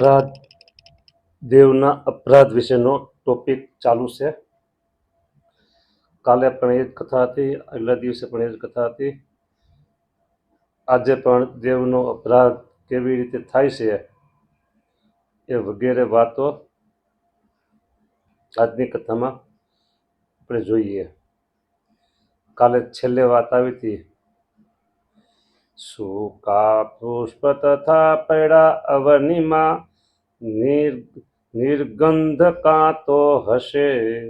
અપરાધ, દેવના અપરાધ વિશેનો ટોપિક ચાલુ છે. કાલે પણ એ જ કથા હતી, આગલા દિવસે પણ એ જ કથા હતી. આજે પણ દેવનો અપરાધ કેવી રીતે થાય છે એ વગેરે વાતો આજની કથામાં આપણે જોઈએ. કાલે છેલ્લે વાત આવી હતી. સૂકા પુષ્પ તથા પૈડા અવનીમાં નિર નિર્ગંધ કાંતો હશે.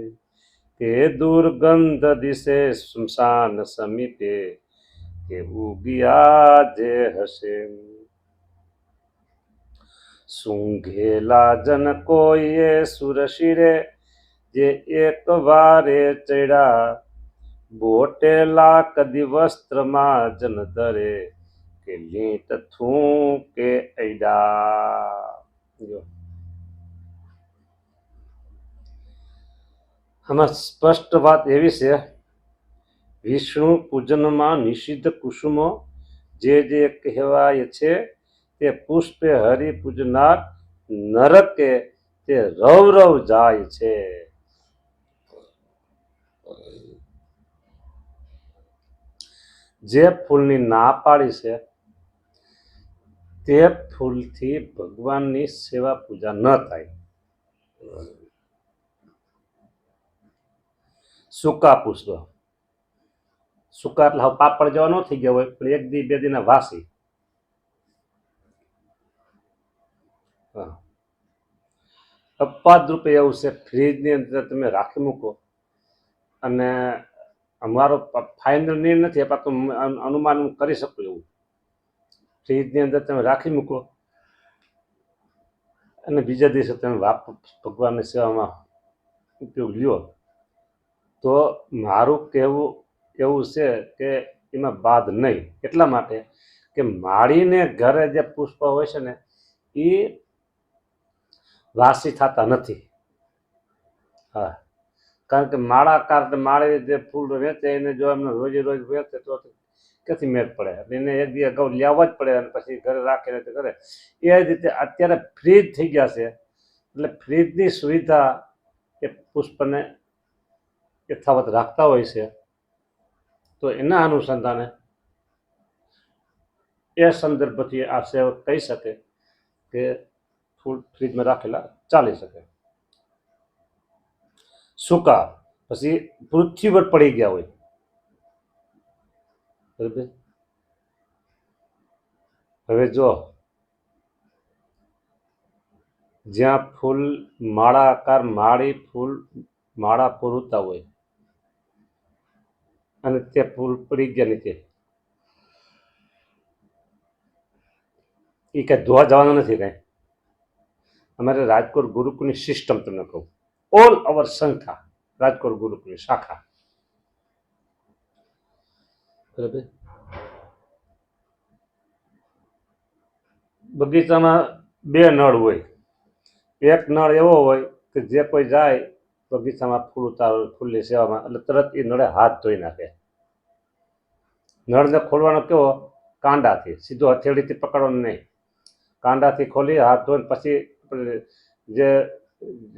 તે દુર્ગંધ દિશે સ્મશાન સમીપે. કે ઉગિયા જે હશે. સૂંઘેલા જન કોઈએ સુરશિરે જે એક વારે ચડ્યા. બોટેલા કદી વસ્ત્રમાં જન દરે કે લીટ થૂં કે ઐડા જો. આમાં સ્પષ્ટ વાત એવી છે, વિષ્ણુ પૂજનમાં નિષિદ્ધ કુસુમો જે જે કહેવાય છે, તે પુષ્પે હરિ પૂજનાર નરકે તે રવ રવ જાય છે. જે ફૂલની ના પાડી છે તે ફૂલથી ભગવાનની સેવા પૂજા ન થાય. સૂકા પુષ્પ. સૂકા એટલે હવે પાપડ જેવા ન થઈ ગયા હોય, પણ એક દી બે દીના વાસી. અપવાદ રૂપે એવું છે, ફ્રીજની અંદર તમે રાખી મૂકો. અને અમારો ફાઇનલ નિર્ણય નથી તો અનુમાન કરી શકું એવું. ફ્રીજની અંદર તમે રાખી મૂકો. અને બીજા દિવસે તમે વાપ, ભગવાનની સેવામાં ઉપયોગ લ્યો. તો મારું કહેવું, એવું છે કે એમાં બાદ નહીં. એટલા માટે કે માળીને ઘરે જે પુષ્પ હોય છે ને, એ વાસી થતા નથી. હા. કારણ કે માળાકાર ને માળે જે ફૂલ વેચે, એને જો એમને રોજે રોજ વેચે તો ક્યાંથી મેળ પડે. એટલે એને એક દી અગાઉ લેવા જ પડે અને પછી ઘરે રાખીને તે કરે. એ રીતે અત્યારે ફ્રીજ થઈ ગયા છે. એટલે ફ્રીજની સુવિધા એ પુષ્પને યથાવત રાખતા હોય છે. તો એના અનુસંધાને એ સંદર્ભથી આ સેવક કહી શકે કે ફૂડ ફ્રીજમાં રાખેલા ચાલી શકે. સૂકા. પછી પૃથ્વી પર પડી ગયા હોય. બરાબર હવે જો જ્યાં ફૂલ માળા આકાર માળી ફૂલ માળા પૂરતા હોય અને તે ફૂલ પડી ગયા નીચે એ કાંઈ ધોવા જવાનું નથી કાંઈ અમારે રાજકોટ ગુરુકુળની સિસ્ટમ તમને કહું ઓલ અવર સંખ્યા રાજકોટ ગુરુકુળની શાખા બરાબર બગીચામાં બે નળ હોય. એક નળ એવો હોય કે જે કોઈ જાય બગીચામાં ફૂલ ઉતાર, ફૂલની સેવામાં, એટલે તરત એ નળે હાથ ધોઈ નાખે. નળને ખોલવાનો કેવો? કાંડાથી. સીધો હથેળીથી પકડવાનો નહીં. કાંડાથી ખોલી હાથ ધોઈને પછી જે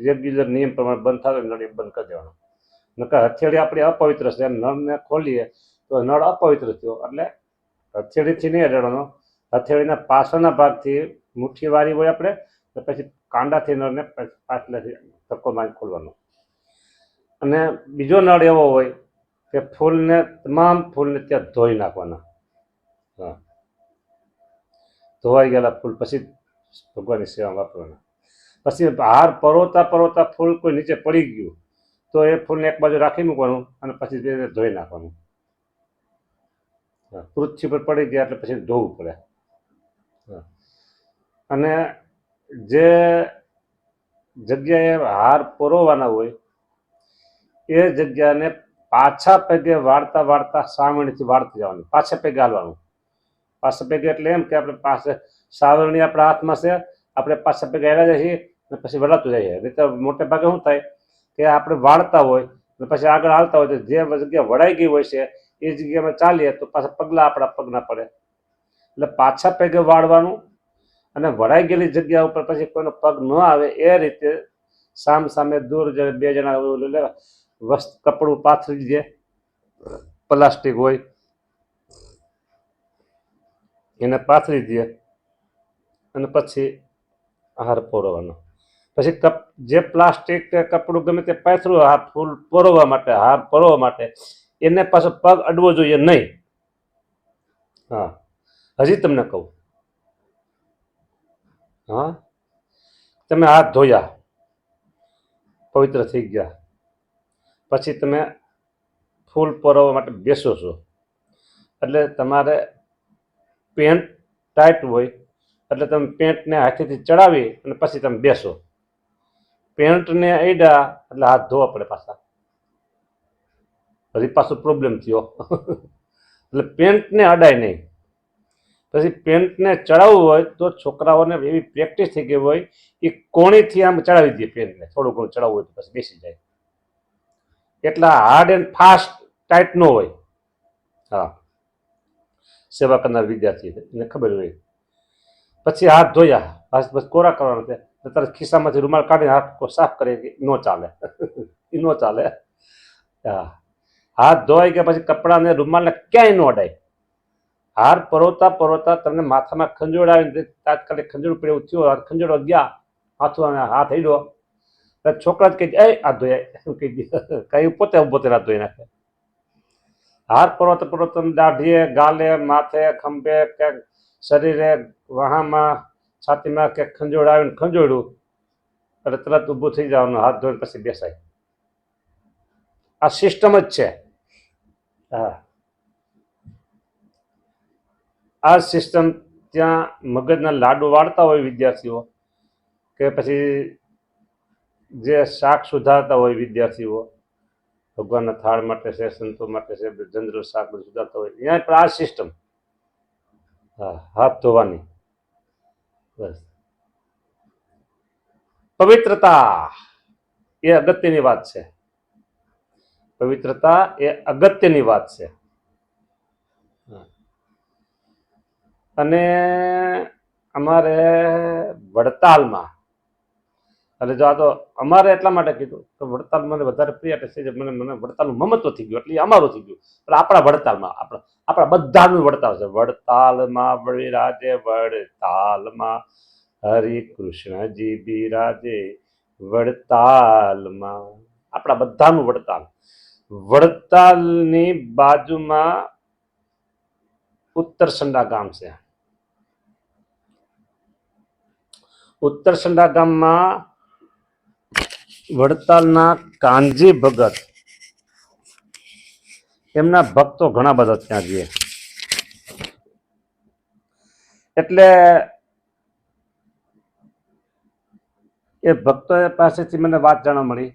રેગ્યુલર નિયમ પ્રમાણે બંધ થાય નળ એ બંધ કરી દેવાનો. નકર હથેળી આપણી અપવિત્ર છે. નળને ખોલીએ તો નળ અપવિત્ર થયો. એટલે હથેળીથી નહીં અડાડવાનો. હથેળીના પાછળના ભાગથી મુઠ્ઠી વારી હોય આપણે, તો પછી કાંડાથી નળને પાછલાથી ધક્કો મારી ખોલવાનો. અને બીજો નળ એવો હોય કે ફૂલને, તમામ ફૂલને ત્યાં ધોઈ નાખવાના. હા. ધોવાઈ ગયેલા ફૂલ પછી ભગવાનની સેવા વાપરવાના. પછી હાર પરોતા પરોતા ફૂલ કોઈ નીચે પડી ગયું, તો એ ફૂલને એક બાજુ રાખી મૂકવાનું અને પછી ધોઈ નાખવાનું. પૃથ્વી પર પડી ગયા એટલે પછી ધોવું પડે. અને જે જગ્યાએ હાર પરોવાના હોય, એ જગ્યાને પાછા પગે વાળતા વાળતા સાવરણીથી વાળતી જવાનું, પાછા પગે હાલવાનું. પાછા પગે એટલે એમ કે આપણે પાસે સાવરણી આપણા હાથમાં છે, આપણે પાછા પગે હાલ્યા જઈએ અને પછી વળાતું જઈએ. નહીં મોટે ભાગે શું થાય કે આપણે વાળતા હોય અને પછી આગળ હાલતા હોય તો જે જગ્યા વળાઈ ગઈ હોય છે એ જગ્યામાં ચાલીએ તો પાછા પગલાં આપણા પગ ના પડે. એટલે પાછા પગે વાળવાનું અને વળાઈ ગયેલી જગ્યા ઉપર પછી કોઈનો પગ ન આવે એ રીતે સામ સામે દૂર બે જણા ઓલું લે વસ્ત કપડું પાથરી દે પ્લાસ્ટિક હોય. એને પાથરી દે અને પછી હાર પોરવાનો. પછી કપ, જે પ્લાસ્ટિક કપડું ગમે તે પાથરું હાર ફૂલ પોરવા માટે, હાર પોરવા માટે એને પાછો પગ અડવો જોઈએ નહીં. હા. હજી તમને કહું. હા. તમે હાથ ધોયા. પવિત્ર થઈ ગયા. પછી તમે ફૂલ પોરવવા માટે બેસો છો. એટલે તમારે પેન્ટ ટાઈટ હોય, એટલે તમે પેન્ટને હાથેથી ચડાવી અને પછી તમે બેસો. પેન્ટને અડ્યા એટલે હાથ ધોવા પડે પાછા. હજી પાછો પ્રોબ્લેમ થયો. એટલે પેન્ટને અડાય નહીં. પછી પેન્ટને ચડાવવું હોય તો છોકરાઓને એવી પ્રેક્ટિસ થઈ ગઈ હોય, એ કોણીથી આમ ચડાવી દે પેન્ટને થોડું ઘણું ચડાવવું હોય તો પછી બેસી જાય. એટલા હાર્ડ એન્ડ ફાસ્ટ ટાઈટ ન હોય. હા. સેવા કરનાર વિદ્યાર્થી એને ખબર હોય. પછી હાથ ધોયા. હાથ બસ કોરા કરવાના છે. અત્યારે ખિસ્સામાંથી રૂમાલ કાઢીને હાથ સાફ કરે કે ન ચાલે. એ ન ચાલે. હા. હાથ ધોઈ ગયા પછી કપડાને રૂમાલને ક્યાંય ન અડાય. હાર પરોતા પરોતા તમને માથામાં ખંજોળ આવીને તાત્કાલિક ખંજોડ પડે થયું હાથ ખંજોળો ગયા, હાથું હાથ હેડ્યો. એટલે છોકરા જ કહી દે એ, હાથ ધોયા. એમ કહી દે કઈ પોતે ઊભો હાથ ધોઈ નાખે. હાર પરોતા પર્વત દાઢીએ, ગાલે, માથે, ખંભે કે શરીરે વહામાં છાતીમાં કે ખંજોળ આવીને ખંજોડ્યું એટલે તરત ઊભું થઈ જવાનું, હાથ ધોઈને પછી બેસાય. આ સિસ્ટમ જ છે. હા આ સિસ્ટમ ત્યાં મગજના લાડુ વાળતા હોય વિદ્યાર્થીઓ કે પછી જે શાક સુધારતા હોય વિદ્યાર્થીઓ, ભગવાનના થાળ માટે છે, સંતો માટે છે જનરલ શાક બધું સુધારતા હોય. ત્યાં પણ આ સિસ્ટમ હા, હાથ ધોવાની. બસ. પવિત્રતા એ અગત્યની વાત છે. પવિત્રતા એ અગત્યની વાત છે. અને અમારે વડતાલમાં, એટલે જો આ તો અમારે એટલા માટે કીધું તો વડતાલ મને વધારે પ્રિય એટલે છે મને મને વડતાલનું મમત્વ થઈ ગયું, એટલે અમારું થઈ ગયું. પણ આપણા વડતાલમાં, આપણા આપણા બધાનું વડતાલ છે. વડતાલમાં બળીરાજે વડતાલમાં, હરિ કૃષ્ણજી બિરાજે વડતાલમાં. આપણા બધાનું વડતાલ. વડતાલની બાજુમાં ઉત્તરસંડા ગામ છે. ઉત્તરસંડા ગામમાં વડતાલના કાનજી ભગત, એમના ભક્તો ઘણા બધા ત્યાં જઈએ. એટલે એ ભક્તો પાસેથી મને વાત જાણવા મળી.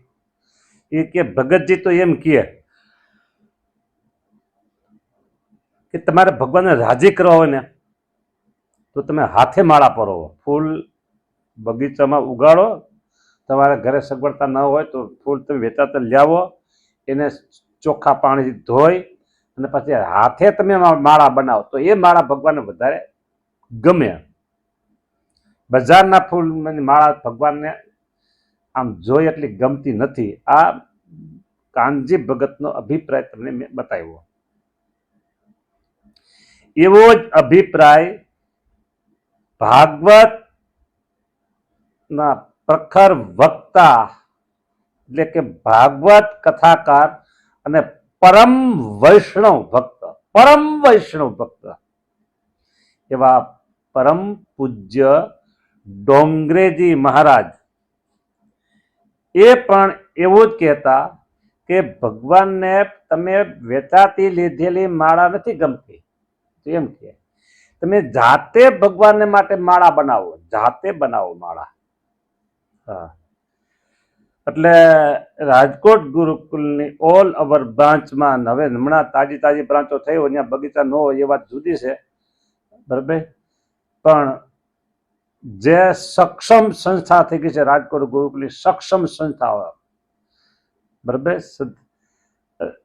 એ કે ભગતજી તો એમ કહે કે તમારે ભગવાનને રાજી કરવા હોય ને, તો તમે હાથે માળા પરો ફૂલ બગીચામાં ઉગાડો. તમારા ઘરે સગવડતા ન હોય તો ફૂલ તમે વેચાતા લાવો એને ચોખ્ખા પાણીથી ધોઈ અને પછી હાથે તમે માળા બનાવો. તો એ માળા ભગવાનને વધારે ગમે. બજારના ફૂલ માળા ભગવાનને આમ જોઈ એટલી ગમતી નથી. આ કાનજી ભગતનો અભિપ્રાય તમને મેં બતાવ્યો. એવો જ અભિપ્રાય ભાગવત ના પ્રખર વક્તા એટલે કે ભાગવત કથાકાર અને પરમ વૈષ્ણવ ભક્ત, પરમ વૈષ્ણવ ભક્ત એવા પરમ પૂજ્ય ડોંગરેજી મહારાજ એ પણ એવું જ કહેતા કે ભગવાનને તમે વેચાતી લીધેલી માળા નથી ગમતી. એમ કે તમે જાતે ભગવાનને માટે માળા બનાવો, જાતે બનાવો માળા. હા. એટલે રાજકોટ ગુરુકુલની ઓલ અવર બ્રાન્ચમાં હવે હમણાં તાજી તાજી બ્રાન્ચો થઈ હોય, ત્યાં બગીચા ન હોય એ વાત જુદી છે. બરાબર? પણ જે સક્ષમ સંસ્થા થઈ ગઈ છે, રાજકોટ ગુરુકુલની સક્ષમ સંસ્થાઓ. બરાબર?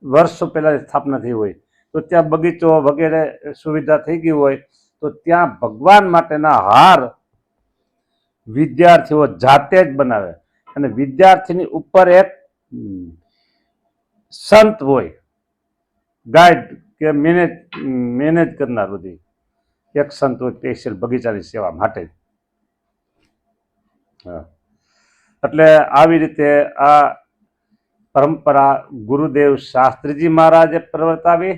વર્ષો પહેલાં સ્થાપના થઈ હોય. તો ત્યાં બગીચો વગેરે સુવિધા થઈ ગઈ હોય, તો ત્યાં ભગવાન માટેના હાર વિદ્યાર્થીઓ જાતે જ બનાવે. અને વિદ્યાર્થીની ઉપર એક સંત હોય, ગાઈડ કે મેનેજ મેનેજ કરનાર બધી. એક સંત હોય, સ્પેશિયલ બગીચાની સેવા માટે. એટલે આવી રીતે આ પરંપરા ગુરુદેવ શાસ્ત્રીજી મહારાજે પ્રવર્તાવી.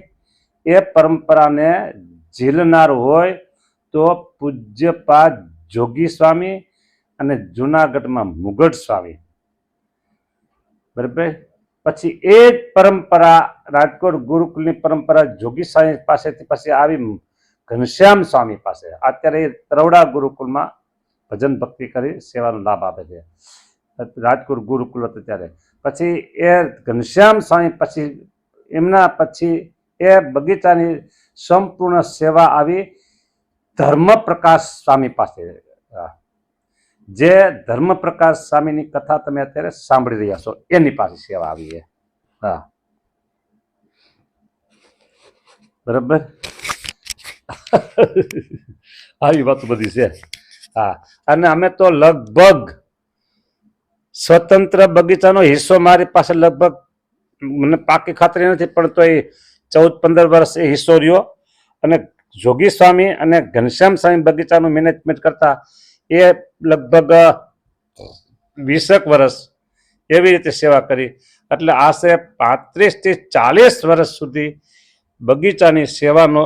એ પરંપરાને ઝીલનાર હોય તો પૂજ્યપાદ જોગી સ્વામી અને જુનાગઢમાં મુગટ સ્વામી. બરાબર? પછી એ જ પરંપરા રાજકોટ ગુરુકુલની પરંપરા જોગી સ્વામી પાસેથી પછી આવી ઘનશ્યામ સ્વામી પાસે. અત્યારે તરવડા ગુરુકુલમાં ભજન ભક્તિ કરી સેવાનો લાભ આપે છે. રાજકોટ ગુરુકુલ હતું ત્યારે. પછી એ ઘનશ્યામ સ્વામી, પછી એમના પછી એ બગીચાની સંપૂર્ણ સેવા આવી ધર્મપ્રકાશ સ્વામી પાસે. જે ધર્મપ્રકાશ સ્વામીની કથા તમે અત્યારે સાંભળી રહ્યા છો, એની પાસે સેવા આવી છે. હા. બરાબર? આવી વાતો બધી છે. હા અને અમે તો લગભગ સ્વતંત્ર બગીચાનો હિસ્સો મારી પાસે લગભગ, મને પાકી ખાતરી નથી પણ તો એ ચૌદ પંદર વર્ષ એ હિસ્સો રહ્યો. અને જોગી સ્વામી અને ઘનશ્યામ સ્વામી બગીચાનું મેનેજમેન્ટ કરતા એ લગભગ વીસેક વર્ષ એવી રીતે સેવા કરી. એટલે આશરે પાંત્રીસથી ચાલીસ વર્ષ સુધી બગીચાની સેવાનો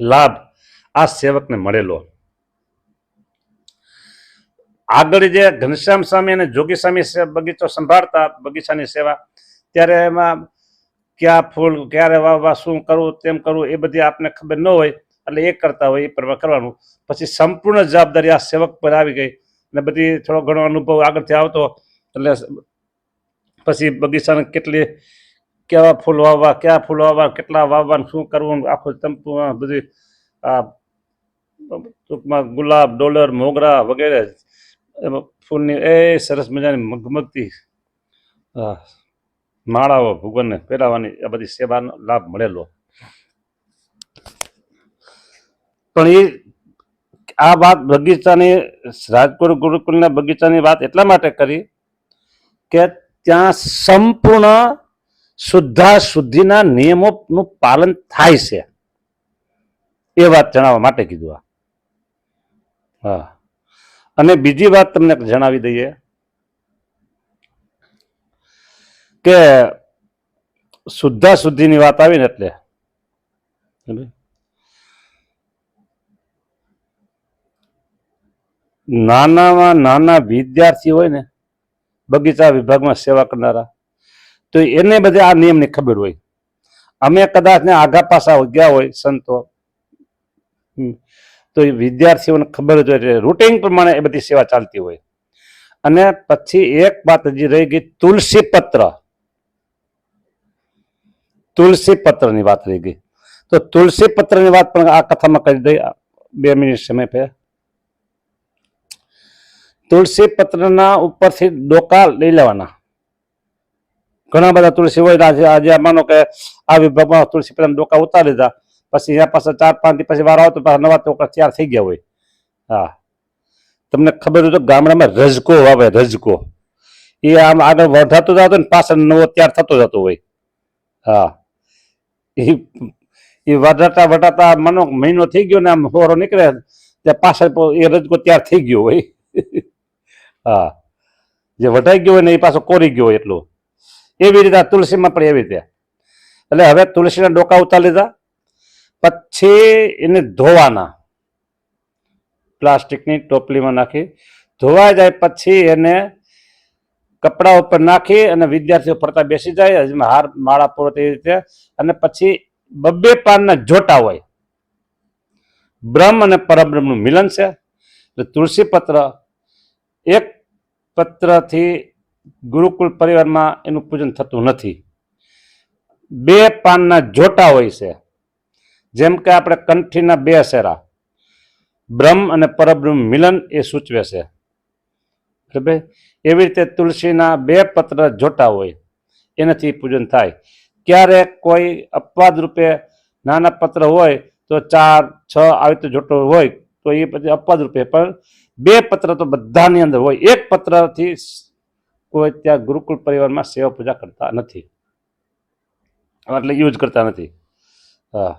લાભ આ સેવકને મળેલો. આગળ જે ઘનશ્યામ સ્વામી અને જોગી સ્વામી બગીચો સંભાળતા બગીચાની સેવા, ત્યારે એમાં ક્યાં ફૂલ, ક્યારે વાવવા શું કરવું, તેમ કરવું, એ બધી આપને ખબર ન હોય, એટલે એ કરતા હોય, એ પ્રમાણે કરવાનું. પછી સંપૂર્ણ જવાબદારી આ સેવક પર આવી ગઈ અને બધી થોડો ઘણો અનુભવ આગળથી આવતો, એટલે પછી બગીચાને કેટલી, કેવા ફૂલ વાવવા, ક્યાં ફૂલ વાવવા, કેટલા વાવવા ને શું કરવું આખું સંપૂર્ણ બધી ટૂંકમાં ગુલાબ, ડોલર, મોગરા વગેરે ફૂલની એ સરસ મજાની મગમગતી માળાઓ ભગવાનને પહેરાવાની આ બધી સેવાનો લાભ મળેલો. પણ એ આ વાત બગીચાની, રાજકોટ ગુરુકુલના બગીચાની વાત એટલા માટે કરી કે ત્યાં સંપૂર્ણ શુદ્ધા શુદ્ધિના નિયમોનું પાલન થાય છે. એ વાત જણાવવા માટે કીધું આ. હા. અને બીજી વાત તમને જણાવી દઈએ કે શુદ્ધા શુદ્ધિની વાત આવી ને એટલે. નાનામાં નાના વિદ્યાર્થી હોય ને, બગીચા વિભાગમાં સેવા કરનારા, તો એને બધે આ નિયમની ખબર હોય. અમે કદાચ ને આઘા પાસા ગયા હોય સંતો તો એ વિદ્યાર્થીઓને ખબર જ હોય એટલે રૂટિન પ્રમાણે એ બધી સેવા ચાલતી હોય. અને પછી એક વાત હજી રહી ગઈ, તુલસી પત્ર. તુલસી પત્રની વાત રહી ગઈ. તો તુલસી પત્રની વાત પણ આ કથામાં કરી દઈ બે મિનિટ સમય પે. તુલસી પત્રના ઉપરથી ડોકા લઈ લેવાના. ઘણા બધા તુલસી હોય, આજે આજે માનો કે આ વિભાગમાં તુલસી પત્રના ડોકા ઉતારી લીધા પછી અહીંયા પાસે ચાર પાંચ દી પછી વાર આવતો પાછા નવા ચોકડા તૈયાર થઈ ગયા હોય. હા. તમને ખબર હોય તો ગામડામાં રજકો વાવે, રજકો. એ આમ આગળ વધારતો જતો ને પાછળ નવો તૈયાર થતો જતો હોય. હા. એ એ વધારતા વધારતા મનો મહિનો થઈ ગયો ને આમ હોરો નીકળે ત્યાં પાછળ એ રજકો તૈયાર થઈ ગયો હોય. હા. જે વધાઈ ગયો હોય ને એ પાછો કોરી ગયો હોય એટલો. એવી રીતે તુલસીમાં પણ એવી રીતે. એટલે હવે તુલસીના ડોકા ઉતાર લીધા. પછી એને ધોવાના. પ્લાસ્ટિકની ટોપલીમાં નાખી. ધોવાઈ જાય પછી એને કપડા ઉપર નાખી અને વિદ્યાર્થીઓ ફરતા બેસી જાય. હજી હાર, માળા પૂરો તે રીતે અને પછી બબ્બે પાનના જોટા હોય. બ્રહ્મ અને પરબ્રહ્મનું મિલન છે. એટલે તુલસી પત્ર, એક પત્રથી ગુરુકુળ પરિવારમાં એનું પૂજન થતું નથી. બે પાનના જોટા હોય છે. જેમ કે આપણે કંઠીના બે શેરા, બ્રહ્મ અને પરબ્રહ્મ મિલન એ સૂચવે છે. ભાઈ એવી રીતે તુલસીના બે પત્ર જોટા હોય, એનાથી પૂજન થાય. ક્યારેક કોઈ અપવાદ રૂપે નાના પત્ર હોય, તો ચાર, છ આવી રીતે જોટો હોય, તો એ પછી અપવાદ રૂપે. પણ બે પત્ર તો બધાની અંદર હોય. એક પત્રથી કોઈ ત્યાં ગુરુકુળ પરિવારમાં સેવા પૂજા કરતા નથી. એટલે યુઝ કરતા નથી. હા.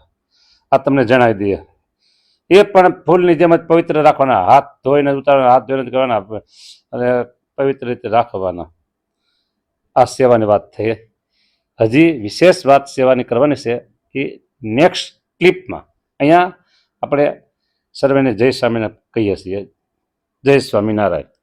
આ તમને જણાવી દઈએ. એ પણ ફૂલની જેમ જ પવિત્ર રાખવાના, હાથ ધોઈને ઉતારવાના, હાથ ધોઈને કરવાના અને પવિત્ર રીતે રાખવાના. આ સેવાની વાત થઈ. હજી વિશેષ વાત સેવાની કરવાની છે કે નેક્સ્ટ ક્લિપમાં અહીંયા આપણે સર્વેને જય સ્વામીને કહીએ છીએ. જય સ્વામિનારાયણ.